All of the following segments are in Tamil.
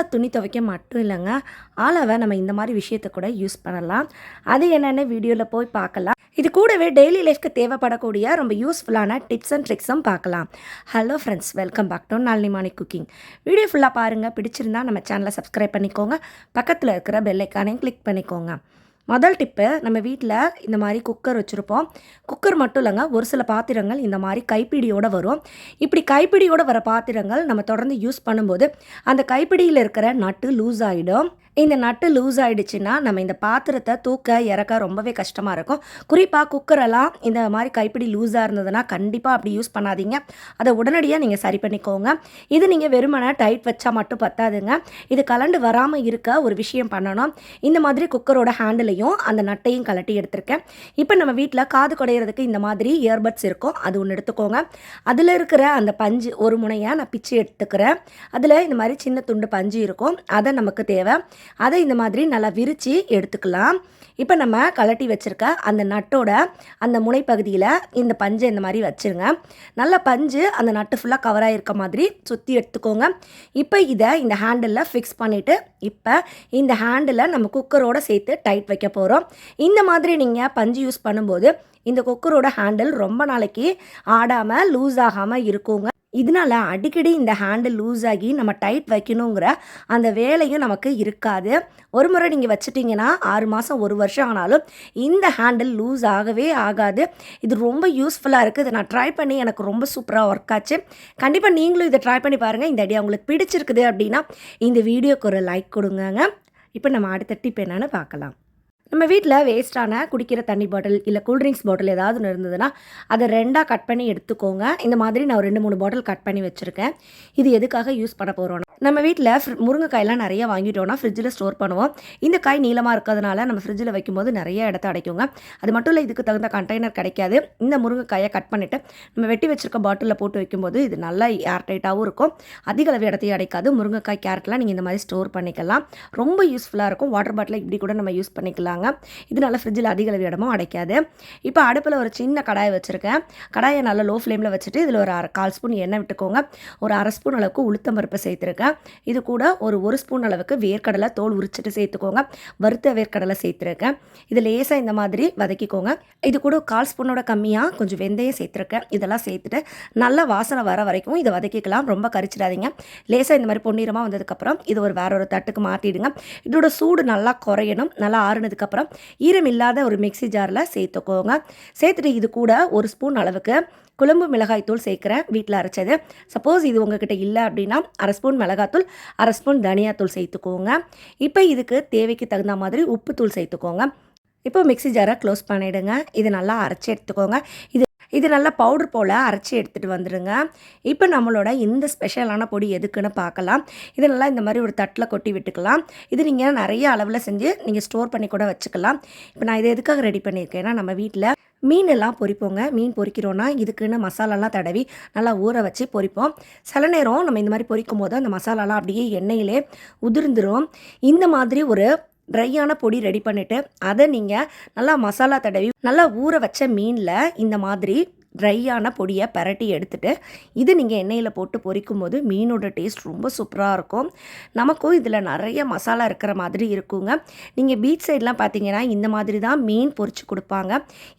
ஆளை துணி துவைக்க மட்டும் இல்லைங்க. ஆளவை நம்ம இந்த மாதிரி விஷயத்தை கூட யூஸ் பண்ணலாம். அது என்னென்னு வீடியோவில் போய் பார்க்கலாம். இது கூடவே டெய்லி லைஃப்க்கு தேவைப்படக்கூடிய ரொம்ப யூஸ்ஃபுல்லான டிப்ஸ் அண்ட் ட்ரிக்ஸும் பார்க்கலாம். Hello friends welcome back to Nalini morning cooking video ஃபுல்லாக பாருங்கள் பிடிச்சிருந்தா நம்ம சேனலை சப்ஸ்கிரைப் பண்ணிக்கோங்க. பக்கத்தில் இருக்கிற பெல்லைக்கானையும் கிளிக் பண்ணிக்கோங்க. முதல் டிப்பு நம்ம வீட்டில் இந்த மாதிரி குக்கர் வச்சுருப்போம். குக்கர் மட்டும் இல்லைங்க ஒரு சில பாத்திரங்கள் இந்த மாதிரி கைப்பிடியோடு வரும். இப்படி கைப்பிடியோடு வர பாத்திரங்கள் நம்ம தொடர்ந்து யூஸ் பண்ணும்போது அந்த கைப்பிடியில் இருக்கிற நட்டு லூஸ் ஆகிடும் இந்த நட்டு லூஸ் ஆகிடுச்சின்னா நம்ம இந்த பாத்திரத்தை தூக்க இறக்க ரொம்பவே கஷ்டமாக இருக்கும். குறிப்பாக குக்கரெல்லாம் இந்த மாதிரி கைப்பிடி லூஸாக இருந்ததுன்னா கண்டிப்பாக அப்படி யூஸ் பண்ணாதீங்க. அதை உடனடியாக நீங்கள் சரி பண்ணிக்கோங்க. இது நீங்கள் வெறுமனை டைட் வச்சா மட்டும் பத்தாதுங்க. இது கலண்டு வராமல் இருக்க ஒரு விஷயம் பண்ணணும். இந்த மாதிரி குக்கரோட ஹேண்டிலையும் அந்த நட்டையும் கலட்டி எடுத்திருக்கேன். இப்போ நம்ம வீட்டில் காது குடையிறதுக்கு இந்த மாதிரி இயர்பட்ஸ் இருக்கும். அது ஒன்று எடுத்துக்கோங்க. அதில் இருக்கிற அந்த பஞ்சு ஒரு முனையாக நான் பிச்சு எடுத்துக்கிறேன். அதில் இந்த மாதிரி சின்ன துண்டு பஞ்சு இருக்கும். அதை நமக்கு தேவை. அதை இந்த மாதிரி நல்லா விரித்து எடுத்துக்கலாம். இப்போ நம்ம கலட்டி வச்சுருக்க அந்த நட்டோட அந்த முனைப்பகுதியில் இந்த பஞ்சை இந்த மாதிரி வச்சுருங்க. நல்ல பஞ்சு அந்த நட்டு ஃபுல்லாக கவர் ஆகிருக்க மாதிரி சுற்றி எடுத்துக்கோங்க. இப்போ இதை இந்த ஹேண்டிலில் ஃபிக்ஸ் பண்ணிவிட்டு இப்போ இந்த ஹேண்டில் நம்ம குக்கரோடு சேர்த்து டைட் வைக்க போகிறோம் இந்த மாதிரி நீங்கள் பஞ்சு யூஸ் பண்ணும்போது இந்த குக்கரோட ஹேண்டில் ரொம்ப நாளைக்கு ஆடாமல் லூஸ் ஆகாமல் இருக்குங்க. இதனால் அடிக்கடி இந்த ஹேண்டில் லூஸ் ஆகி நம்ம டைட் வைக்கணுங்கிற அந்த வேலையும் நமக்கு இருக்காது. ஒரு முறை நீங்கள் வச்சுட்டிங்கன்னா ஆறு மாதம் ஒரு வருஷம் ஆனாலும் இந்த ஹேண்டில் லூஸ் ஆகவே ஆகாது. இது ரொம்ப யூஸ்ஃபுல்லாக இருக்குது இதை நான் ட்ரை பண்ணி எனக்கு ரொம்ப சூப்பராக ஒர்க் ஆச்சு. கண்டிப்பாக நீங்களும் இதை ட்ரை பண்ணி பாருங்கள் இந்த ஐடியா உங்களுக்கு பிடிச்சிருக்குது அப்படின்னா இந்த வீடியோக்கு ஒரு லைக் கொடுங்கங்க. இப்போ நம்ம அடுத்த டிப் என்னென்னு பார்க்கலாம். நம்ம வீட்டில் வேஸ்ட்டான குடிக்கிற தண்ணி பாட்டில் இல்லை கூல்ட்ரிங்க்ஸ் பாட்டில் ஏதாவது ஒன்று இருந்ததுன்னா அதை ரெண்டாக கட் பண்ணி எடுத்துக்கோங்க. இந்த மாதிரி நான் ரெண்டு மூணு பாட்டில் கட் பண்ணி வச்சுருக்கேன். இது எதுக்காக யூஸ் பண்ண போகிறோன்னா நம்ம வீட்டில் ஃப்ரி முருங்கைக்காயெல்லாம் நிறைய வாங்கிட்டோம்னா ஃப்ரிட்ஜில் ஸ்டோர் பண்ணுவோம். இந்த காய் நீளமாக இருக்கிறதுனால நம்ம ஃப்ரிட்ஜில் வைக்கும்போது நிறைய இடத்த அடைக்குங்க. அது மட்டும் இல்லை இதுக்கு தகுந்த கண்டெய்னர் கிடைக்காது. இந்த முருங்கைக்காயை கட் பண்ணிவிட்டு நம்ம வெட்டி வச்சுருக்க பாட்டிலில் போட்டு வைக்கும்போது இது நல்லா ஏர்டைட்டாகவும் இருக்கும். அதிக அளவு இடத்தையும் அடைக்காது. முருங்கைக்காய் கேரட்லாம் நீங்கள் இந்த மாதிரி ஸ்டோர் பண்ணிக்கலாம். ரொம்ப யூஸ்ஃபுல்லாக இருக்கும். வாட்டர் பாட்டில் இப்படி கூட நம்ம யூஸ் பண்ணிக்கலாம் வச்சுருக்காங்க. இதனால் ஃப்ரிட்ஜில் அதிக அளவு இடமும் அடைக்காது. இப்போ அடுப்பில் ஒரு சின்ன கடாயை வச்சுருக்கேன். கடாயை நல்லா லோ ஃப்ளேமில் வச்சுட்டு இதில் ஒரு அரை கால் ஸ்பூன் எண்ணெய் விட்டுக்கோங்க. ஒரு அரை ஸ்பூன் அளவுக்கு உளுத்தம் பருப்பு சேர்த்துருக்கேன். இது கூட ஒரு ஒரு ஸ்பூன் அளவுக்கு வேர்க்கடலை தோல் உரிச்சிட்டு சேர்த்துக்கோங்க. வறுத்த வேர்க்கடலை சேர்த்துருக்கேன். இது லேசாக இந்த மாதிரி வதக்கிக்கோங்க. இது கூட கால் ஸ்பூனோட கம்மியாக கொஞ்சம் வெந்தயம் சேர்த்துருக்கேன். இதெல்லாம் சேர்த்துட்டு நல்லா வாசனை வர வரைக்கும் இதை வதக்கிக்கலாம். ரொம்ப கரிச்சிடாதீங்க. லேசாக இந்த மாதிரி பொன்னிறமாக வந்ததுக்கப்புறம் இது ஒரு வேற ஒரு தட்டுக்கு மாற்றிடுங்க இதோட சூடு நல்லா குறையணும். நல்லா ஆறுனதுக்கப்புறம் அப்புறம் ஈரம் இல்லாத ஒரு மிக்சி ஜாரில் சேர்த்துக்கோங்க. சேர்த்துட்டு இது கூட ஒரு ஸ்பூன் அளவுக்கு குழம்பு மிளகாய்த்தூள் சேர்க்குறேன் வீட்டில் அரைச்சது. சப்போஸ் இது உங்ககிட்ட இல்லை அப்படின்னா அரை ஸ்பூன் மிளகாத்தூள் அரை ஸ்பூன் தனியாத்தூள் சேர்த்துக்கோங்க. இப்போ இதுக்கு தேவைக்கு தகுந்த மாதிரி உப்புத்தூள் சேர்த்துக்கோங்க. இப்போ மிக்சி ஜாரை க்ளோஸ் பண்ணிவிடுங்க இது நல்லா அரைச்சி எடுத்துக்கோங்க. இது இது நல்லா பவுடர் போல் அரைச்சி எடுத்துகிட்டு வந்துடுங்க இப்போ நம்மளோட இந்த ஸ்பெஷலான பொடி எதுக்குன்னு பார்க்கலாம். இது நல்லா இந்த மாதிரி ஒரு தட்டில் கொட்டி விட்டுக்கலாம். இது நீங்கள் நிறைய அளவில் செஞ்சு நீங்கள் ஸ்டோர் பண்ணி கூட வச்சுக்கலாம். இப்போ நான் இதை எதுக்காக ரெடி பண்ணியிருக்கேன்னா நம்ம வீட்டில் மீன் எல்லாம் பொரிப்போங்க மீன் பொரிக்கிறோன்னா இதுக்குன்னு மசாலாலாம் தடவி நல்லா ஊற வச்சு பொரிப்போம் சில நேரம் நம்ம இந்த மாதிரி பொரிக்கும் போது அந்த மசாலாலாம் அப்படியே எண்ணெயிலே உதிர்ந்துடும் இந்த மாதிரி ஒரு ட்ரையான பொடி ரெடி பண்ணிவிட்டு அதை நீங்கள் நல்லா மசாலா தடவி நல்லா ஊற வச்ச மீனில் இந்த மாதிரி ட்ரையான பொடியை பரட்டி எடுத்துகிட்டு இது நீங்கள் எண்ணெயில் போட்டு பொரிக்கும் போது மீனோட டேஸ்ட் ரொம்ப சூப்பராக இருக்கும். நமக்கும் இதில் நிறைய மசாலா இருக்கிற மாதிரி இருக்குங்க. நீங்கள் பீச் சைட்லாம் பார்த்தீங்கன்னா இந்த மாதிரி தான் மீன் பொரிச்சு கொடுப்பாங்க.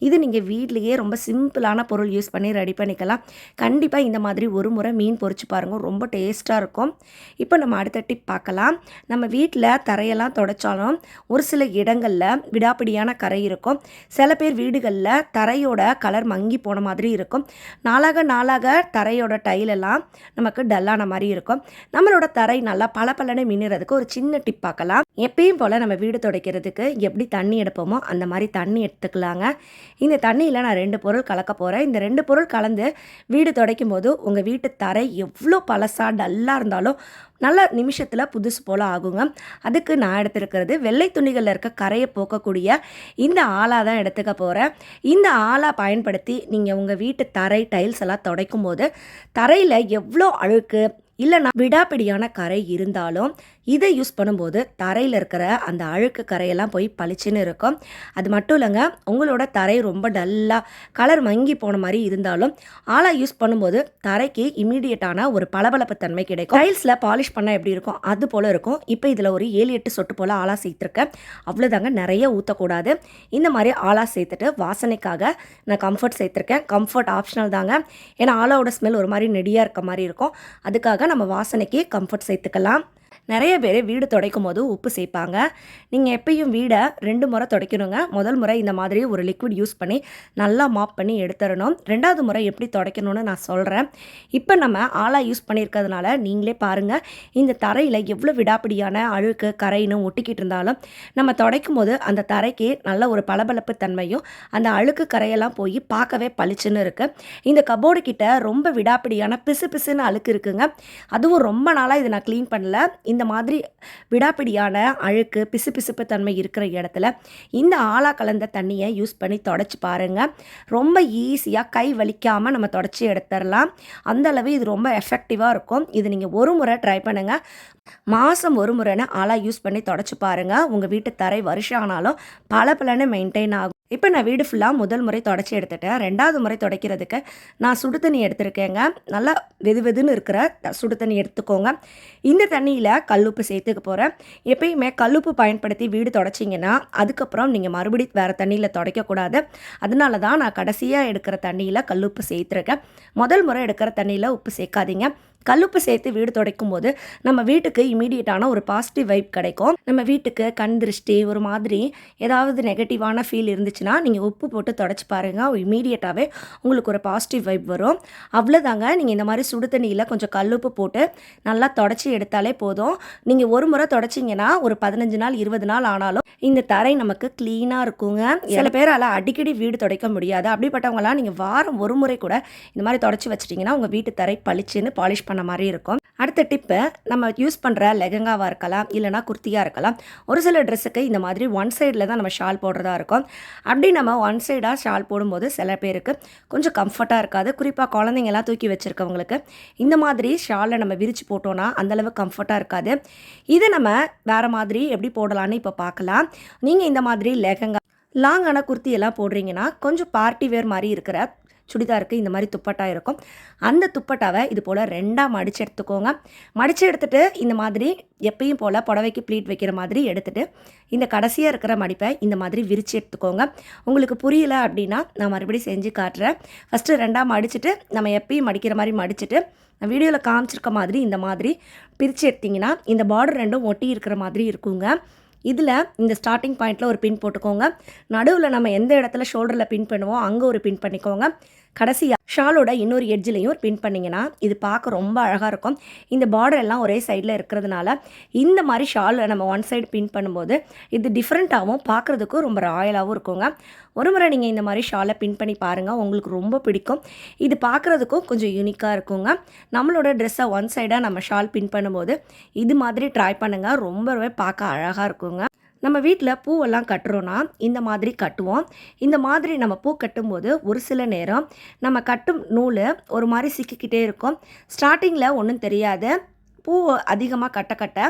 இது நீங்கள் வீட்லேயே ரொம்ப சிம்பிளான பொருள் யூஸ் பண்ணி ரெடி பண்ணிக்கலாம். கண்டிப்பாக இந்த மாதிரி ஒரு முறை மீன் பொரிச்சு பாருங்கள் ரொம்ப டேஸ்ட்டாக இருக்கும். இப்போ நம்ம அடுத்த டிப் பார்க்கலாம். நம்ம வீட்டில் தரையெல்லாம் தொடச்சாலும் ஒரு சில இடங்களில் விடாப்பிடியான கரை இருக்கும். சில பேர் வீடுகளில் தரையோட கலர் மங்கி போன மாதிரி மாதிரி இருக்கும். நாளாக நாளாக தரையோட டைலெல்லாம் நமக்கு டல்லான மாதிரி இருக்கும். நம்மளோட தரை நல்லா பல பலனை மின்னுறதுக்கு ஒரு சின்ன டிப் பார்க்கலாம். எப்பயும் போல் நம்ம வீடு துடைக்கிறதுக்கு எப்படி தண்ணி எடுப்போமோ அந்த மாதிரி தண்ணி எடுத்துக்கலாங்க. இந்த தண்ணியில் நான் ரெண்டு பொருள் கலக்க போகிறேன் இந்த ரெண்டு பொருள் கலந்து வீடு துடைக்கும் போது உங்கள் வீட்டு தரை எவ்வளோ பழசாக டல்லாக இருந்தாலும் நல்ல நிமிஷத்தில் புதுசு போல் ஆகுங்க. அதுக்கு நான் எடுத்துருக்கிறது வெள்ளை துணிகளில் இருக்க கரையை போக்கக்கூடிய இந்த ஆளாக தான் எடுத்துக்க போகிறேன் இந்த ஆளாக பயன்படுத்தி நீங்கள் உங்கள் வீட்டு தரை டைல்ஸ் எல்லாம் துடைக்கும் போது தரையில் எவ்வளோ அழுக்கு இல்லைனா விடாப்பிடியான கரை இருந்தாலும் இதை யூஸ் பண்ணும்போது தரையில் இருக்கிற அந்த அழுக்கு கரையெல்லாம் போய் பளிச்சுன்னு இருக்கும். அது மட்டும் இல்லைங்க உங்களோட தரை ரொம்ப டல்லாக கலர் மங்கி போன மாதிரி இருந்தாலும் ஆலா யூஸ் பண்ணும்போது தரைக்கு இமீடியட்டான ஒரு பளபளப்பு தன்மை கிடைக்கும். டைல்ஸில் பாலிஷ் பண்ணால் எப்படி இருக்கும்? அது போல் இருக்கும். இப்போ இதில் ஒரு ஏழு எட்டு சொட்டு போல் ஆலா சேர்த்துருக்கேன். அவ்வளோதாங்க நிறைய ஊற்றக்கூடாது இந்த மாதிரி ஆளாக சேர்த்துட்டு வாசனைக்காக நான் கம்ஃபர்ட் சேர்த்துருக்கேன். கம்ஃபர்ட் ஆப்ஷனல் தாங்க. ஏன்னா ஆலாவோட ஸ்மெல் ஒரு மாதிரி நெடியாக இருக்க மாதிரி இருக்கும். அதுக்காக நம்ம வாசனைக்கு கம்ஃபர்ட் சேர்த்துக்கலாம். நிறைய பேர் வீடு துடைக்கும் போது உப்பு சேர்ப்பாங்க நீங்கள் எப்பயும் வீடை ரெண்டு முறை துடைக்கணுங்க. முதல் முறை இந்த மாதிரி ஒரு லிக்விட் யூஸ் பண்ணி நல்லா மாப் பண்ணி எடுத்துடணும். ரெண்டாவது முறை எப்படி துடைக்கணும்னு நான் சொல்கிறேன் இப்போ நம்ம ஆளாக யூஸ் பண்ணியிருக்கிறதுனால நீங்களே பாருங்கள் இந்த தரையில் எவ்வளோ விடாப்பிடியான அழுக்கு கரைன்னு ஒட்டிக்கிட்டு இருந்தாலும் நம்ம துடைக்கும் போது அந்த தரைக்கு நல்ல ஒரு பளபளப்பு தன்மையும் அந்த அழுக்கு கரையெல்லாம் போய் பார்க்கவே பளிச்சுன்னு இருக்குது இந்த கபோர்டு கிட்ட ரொம்ப விடாப்பிடியான பிசு பிசுன்னு அழுக்கு இருக்குங்க. அதுவும் ரொம்ப நாளாக இதை நான் க்ளீன் பண்ணல. இந்த மாதிரி விடாப்பிடியான அழுக்கு பிசுபிசுப்பு தன்மை இருக்கிற இடத்துல இந்த ஆலா கலந்த தண்ணியை யூஸ் பண்ணி தொடச்சி பாருங்கள் ரொம்ப ஈஸியாக கை வலிக்காமல் நம்ம தொடச்சி எடுத்துடலாம். அந்தளவு இது ரொம்ப எஃபெக்டிவாக இருக்கும். இது நீங்கள் ஒரு முறை ட்ரை பண்ணுங்கள் மாதம் ஒரு முறைன்னு ஆலா யூஸ் பண்ணி தொடச்சி பாருங்கள் உங்கள் வீட்டு தரை வருஷம் ஆனாலும் பல பலன்னு மெயின்டைன் ஆகும். இப்போ நான் வீடு ஃபுல்லாக முதல் முறை தொடச்சி எடுத்துட்டேன். ரெண்டாவது முறை துடைக்கிறதுக்கு நான் சுடு தண்ணி எடுத்துருக்கேங்க. நல்லா வெது வெதுன்னு இருக்கிற சுடு தண்ணி எடுத்துக்கோங்க. இந்த தண்ணியில் கல்லுப்பு சேர்த்துக்க போகிறேன் எப்பயுமே கல்லுப்பு பயன்படுத்தி வீடு தொடச்சிங்கன்னா அதுக்கப்புறம் நீங்கள் மறுபடியும் வேறு தண்ணியில் துடைக்கக்கூடாது அதனால தான் நான் கடைசியாக எடுக்கிற தண்ணியில் கல்லுப்பு சேர்த்துருக்கேன். முதல் முறை எடுக்கிற தண்ணியில் உப்பு சேர்க்காதீங்க. கல்லுப்பு சேர்த்து வீடு துடைக்கும் போது நம்ம வீட்டுக்கு இமீடியட்டான ஒரு பாசிட்டிவ் வைப் கிடைக்கும். நம்ம வீட்டுக்கு கண் திருஷ்டி ஒரு மாதிரி ஏதாவது நெகட்டிவான ஃபீல் இருந்துச்சுன்னா நீங்கள் உப்பு போட்டு தொடச்சி பாருங்கள் இமீடியட்டாகவே உங்களுக்கு ஒரு பாசிட்டிவ் வைப் வரும். அவ்வளோதாங்க நீங்கள் இந்த மாதிரி சுடு தண்ணியில் கொஞ்சம் கல்லுப்பு போட்டு நல்லா தொடச்சி எடுத்தாலே போதும். நீங்கள் ஒரு முறை தொடச்சிங்கன்னா ஒரு பதினஞ்சு நாள் இருபது நாள் ஆனாலும் இந்த தரை நமக்கு க்ளீனாக இருக்குங்க. சில பேரால் அடிக்கடி வீடு துடைக்க முடியாது. அப்படிப்பட்டவங்களாம் நீங்கள் வாரம் ஒரு முறை கூட இந்த மாதிரி தொடச்சி வச்சிட்டிங்கன்னா உங்கள் வீட்டு தரை பளிச்சுன்னு பாலிஷ் பண்ண மாதிரி இருக்கும். அடுத்த டிப்பு நம்ம யூஸ் பண்ணுற லெகங்காவாக இருக்கலாம் இல்லைனா குர்த்தியாக இருக்கலாம். ஒரு சில ட்ரெஸ்ஸுக்கு இந்த மாதிரி ஒன் சைடில் தான் நம்ம ஷால் போடுறதா இருக்கும். அப்படி நம்ம ஒன் சைடாக ஷால் போடும்போது சில பேருக்கு கொஞ்சம் கம்ஃபர்ட்டாக இருக்காது. குறிப்பாக குழந்தைங்கலாம் தூக்கி வச்சுருக்கவங்களுக்கு இந்த மாதிரி ஷாலை நம்ம விரித்து போட்டோன்னா அந்தளவு கம்ஃபர்ட்டாக இருக்காது. இதை நம்ம வேறு மாதிரி எப்படி போடலான்னு இப்போ பார்க்கலாம் நீங்கள் இந்த மாதிரி லெகங்கா லாங்கான குர்த்தியெல்லாம் போடுறீங்கன்னா கொஞ்சம் பார்ட்டி வேர் மாதிரி இருக்கிற சுடிதாருக்கு இந்த மாதிரி துப்பட்டா இருக்கும். அந்த துப்பட்டாவை இது போல் ரெண்டாக மடித்து எடுத்துக்கோங்க. மடித்து எடுத்துகிட்டு இந்த மாதிரி எப்பயும் போல் புடவைக்கு ப்ளீட் வைக்கிற மாதிரி எடுத்துகிட்டு இந்த கடைசியாக இருக்கிற மடிப்பை இந்த மாதிரி விரித்து எடுத்துக்கோங்க. உங்களுக்கு புரியல அப்படின்னா நான் மறுபடியும் செஞ்சு காட்டுறேன். ஃபஸ்ட்டு ரெண்டாக மடிச்சுட்டு நம்ம எப்பயும் மடிக்கிற மாதிரி மடிச்சுட்டு நான் வீடியோவில் காமிச்சிருக்க மாதிரி இந்த மாதிரி பிரித்து எடுத்திங்கன்னா இந்த பார்டர் ரெண்டும் ஒட்டி இருக்கிற மாதிரி இருக்குங்க. இதில் இந்த ஸ்டார்டிங் பாயிண்ட்டில் ஒரு பின் போட்டுக்கோங்க. நடுவில் நம்ம எந்த இடத்துல ஷோல்டரில் பின் பண்ணுவோம் அங்கே ஒரு பின் பண்ணிக்கோங்க. கடைசியாக ஷாலோட இன்னொரு எட்ஜிலையும் பின் பண்ணிங்கன்னா இது பார்க்க ரொம்ப அழகாக இருக்கும். இந்த பார்டர் எல்லாம் ஒரே சைடில் இருக்கிறதுனால இந்த மாதிரி ஷாலில் நம்ம ஒன் சைடு பின் பண்ணும்போது இது டிஃப்ரெண்ட்டாகவும் பார்க்குறதுக்கும் ரொம்ப ராயலாகவும் இருக்குங்க. ஒரு முறை நீங்கள் இந்த மாதிரி ஷாலை பின் பண்ணி பாருங்கள் உங்களுக்கு ரொம்ப பிடிக்கும். இது பார்க்குறதுக்கும் கொஞ்சம் யூனிக்காக இருக்குங்க. நம்மளோட ட்ரெஸ்ஸை ஒன் சைடாக நம்ம ஷால் பின் பண்ணும்போது இது மாதிரி ட்ரை பண்ணுங்கள் ரொம்பவே பார்க்க அழகாக இருக்குங்க. நம்ம வீட்டில் பூவெல்லாம் கட்டுறோன்னா இந்த மாதிரி கட்டுவோம். இந்த மாதிரி நம்ம பூ கட்டும்போது ஒரு சில நேரம் நம்ம கட்டும் நூல் ஒரு மாதிரி சிக்கிக்கிட்டே இருக்கும். ஸ்டார்டிங்கில் ஒன்றும் தெரியாது. பூ அதிகமாக கட்ட கட்ட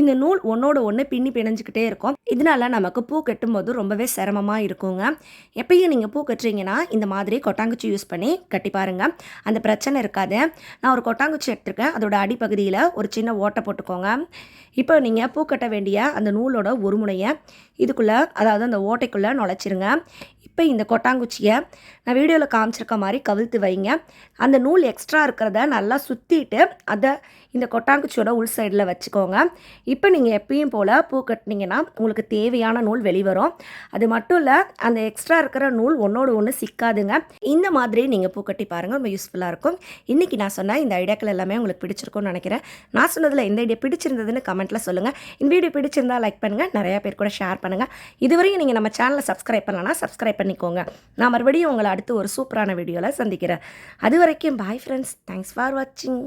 இந்த நூல் ஒன்றோட ஒன்று பின்னி பிணைஞ்சிக்கிட்டே இருக்கும். இதனால நமக்கு பூ கட்டும்போது ரொம்பவே சிரமமாக இருக்குங்க. எப்பயும் நீங்கள் பூ கட்டுறீங்கன்னா இந்த மாதிரி கொட்டாங்குச்சி யூஸ் பண்ணி கட்டி பாருங்கள் அந்த பிரச்சனை இருக்காது. நான் ஒரு கொட்டாங்குச்சி எடுத்திருக்கேன். அதோட அடிப்பகுதியில் ஒரு சின்ன ஓட்டை போட்டுக்கோங்க. இப்போ நீங்கள் பூ கட்ட வேண்டிய அந்த நூலோட ஒரு முனையை இதுக்குள்ளே அதாவது அந்த ஓட்டைக்குள்ளே நுழைச்சிருங்க. இப்போ இந்த கொட்டாங்குச்சியை நான் வீடியோவில் காமிச்சிருக்க மாதிரி கவிழ்த்து வைங்க. அந்த நூல் எக்ஸ்ட்ரா இருக்கிறத நல்லா சுற்றிட்டு அதை இந்த கொட்டாங்குச்சியோட உள் சைடில் வச்சுக்கோங்க. இப்போ நீங்கள் எப்பயும் போல் பூ கட்டினீங்கன்னா உங்களுக்கு தேவையான நூல் வெளிவரும். அது மட்டும் இல்லை அந்த எக்ஸ்ட்ரா இருக்கிற நூல் ஒன்றோடு ஒன்று சிக்காதுங்க. இந்த மாதிரி நீங்கள் பூ கட்டி பாருங்கள் ரொம்ப யூஸ்ஃபுல்லாக இருக்கும். இன்றைக்கி நான் சொன்ன இந்த ஐடியாக்கள் எல்லாமே உங்களுக்கு பிடிச்சிருக்கும்னு நினைக்கிறேன். நான் சொன்னதில் எந்த ஐடியா பிடிச்சிருந்ததுன்னு கமெண்ட்டில் சொல்லுங்கள் இந்த வீடியோ பிடிச்சிருந்தால் லைக் பண்ணுங்கள் நிறையா பேர் கூட ஷேர் பண்ணுங்கள் இதுவரையும் நீங்கள் நம்ம சேனலை சப்ஸ்கிரைப் பண்ணலன்னா சப்ஸ்கிரைப் பண்ணிக்கோங்க. நான் மறுபடியும் உங்களை அடுத்து ஒரு சூப்பரான வீடியோவில் சந்திக்கிறேன். அது வரைக்கும் பாய் ஃப்ரெண்ட்ஸ் தேங்க்ஸ் ஃபார் வாட்சிங்